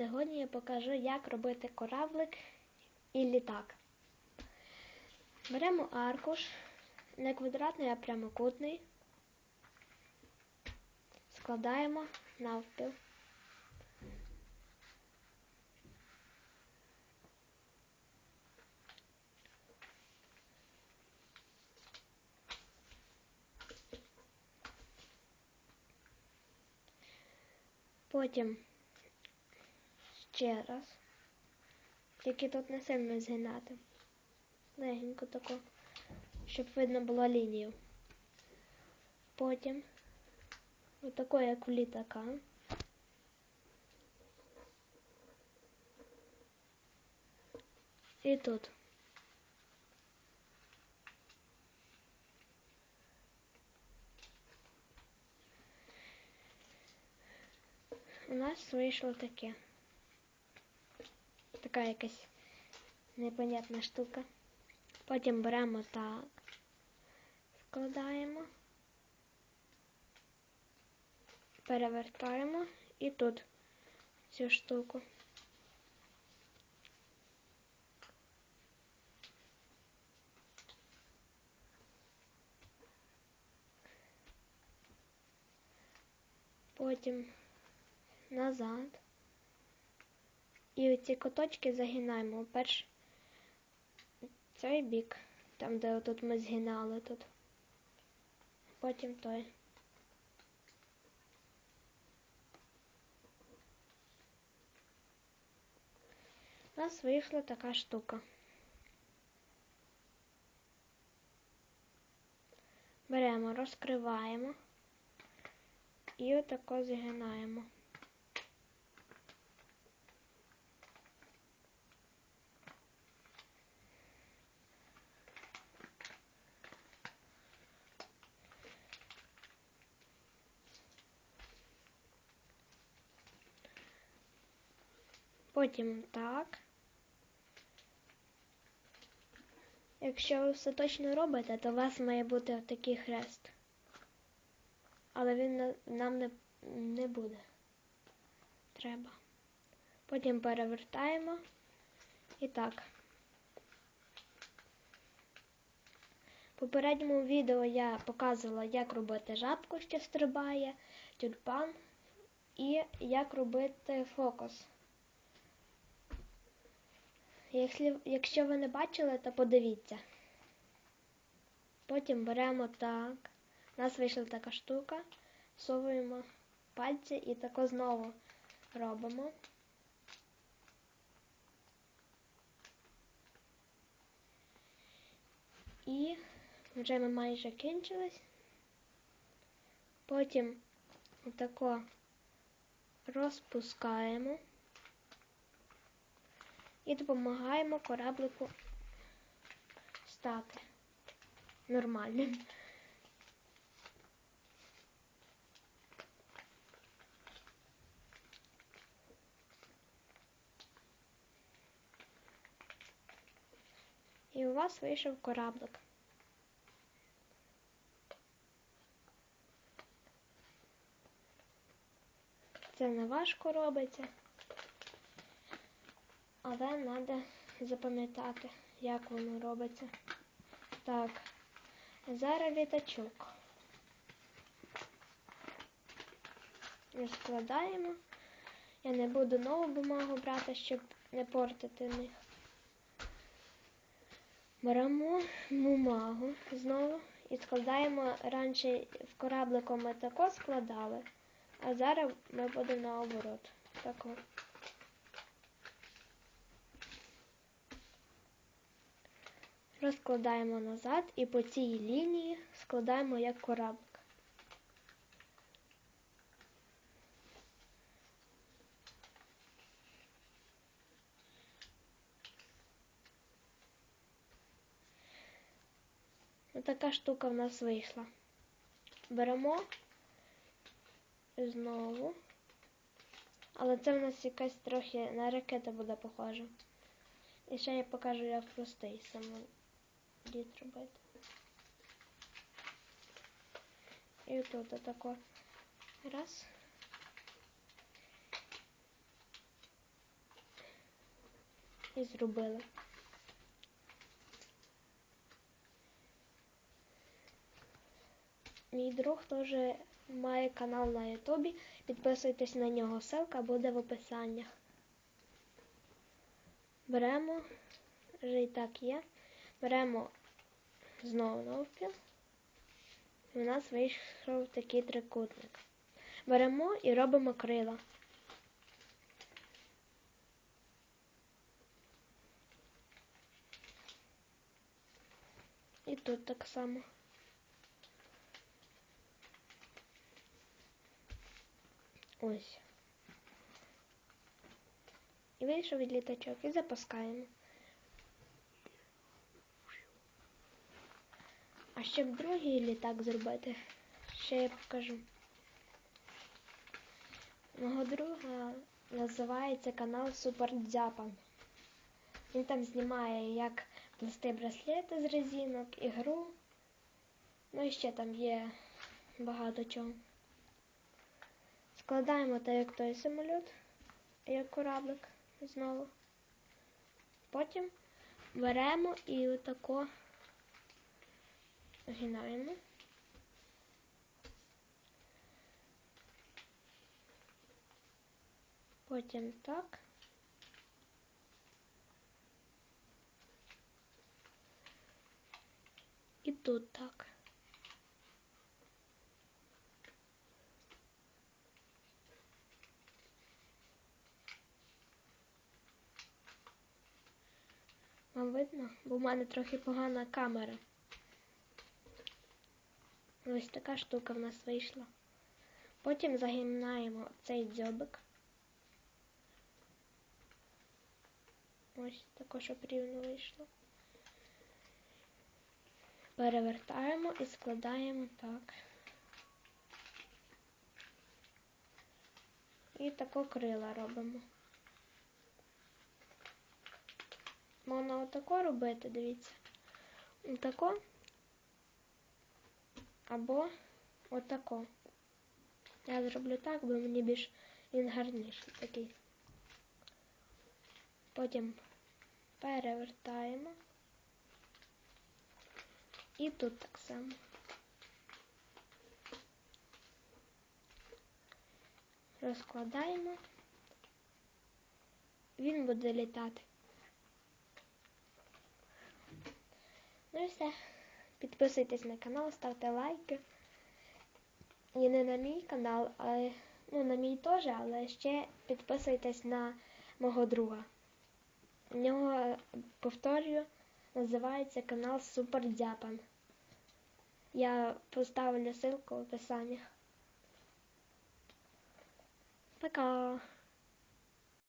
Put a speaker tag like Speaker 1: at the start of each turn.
Speaker 1: Сьогодні я покажу, як робити кораблик і літак. Беремо аркуш, не квадратний, а прямокутний. Складаємо навпіл. Потім ще раз. Тільки тут не сильно згинати. Легенько тако, щоб видно було лінію. Потім отако, як у літака. І тут. У нас вийшло таке. Така якась непонятна штука. Потім беремо так, складаємо, перевертаємо і тут цю штуку. Потім назад. І ці куточки загинаємо перш цей бік, там, де отут ми згинали тут. Потім той. У нас вийшла така штука. Беремо, розкриваємо і отако згинаємо. Потім так. Якщо ви все точно робите, то у вас має бути отакий хрест. Але він нам не, не буде. Треба. Потім перевертаємо і так. В попередньому відео я показувала, як робити жабку, що стрибає, тюльпан і як робити фокус. Якщо, якщо ви не бачили, то подивіться. Потім беремо так. У нас вийшла така штука, всовуємо пальці і тако знову робимо. І вже ми майже кінчились. Потім отако розпускаємо і допомагаємо кораблику стати нормальним. І у вас вийшов кораблик. Це не важко робиться, але треба запам'ятати, як воно робиться. Так, зараз літачок. Розкладаємо. Я не буду нову бумагу брати, щоб не портити них. Беремо бумагу знову і складаємо раніше в кораблику ми тако складали, а зараз ми будемо наоборот. Тако. Розкладаємо назад і по цій лінії складаємо як кораблик. Така штука в нас вийшла. Беремо знову. Але це в нас якась трохи на ракета буде похожа. І ще я покажу, як простий самоліт робити. І тут отако. Раз. і зробили. Мій друг теж має канал на Ютубі. Підписуйтесь на нього, ссылка буде в описаннях. Беремо, вже і так є. Беремо знову навпіл. І у нас вийшов такий трикутник. Беремо і робимо крила. І тут так само. Ось. І вийшов від літачок і запускаємо. А щоб другий літак зробити, ще я покажу. Мого друга називається канал Супер Дзяпан. Він там знімає, як плести браслети з резинок, ігру. Ну і ще там є багато чого. Складаємо так, як той самоліт, як кораблик знову. Потім беремо і отако гинаємо. Потім так. І тут так. Вам видно? Бо в мене трохи погана камера. Ось така штука в нас вийшла. Потім загинаємо цей дзьобик. Ось також щоб рівно вийшло. Перевертаємо і складаємо так. І тако крила робимо. Можна отако робити, дивіться. Отако. Або отако. Я зроблю так, бо мені більш він гарніший такий. Потім перевертаємо. І тут так само. Розкладаємо. Він буде літати. Ну і все. Підписуйтесь на канал, ставте лайки. І не на мій канал, а ну, на мій теж, але ще підписуйтесь на мого друга. У нього, повторюю, називається канал Супер Дзяпан. Я поставлю ссылку в описанні. Пока!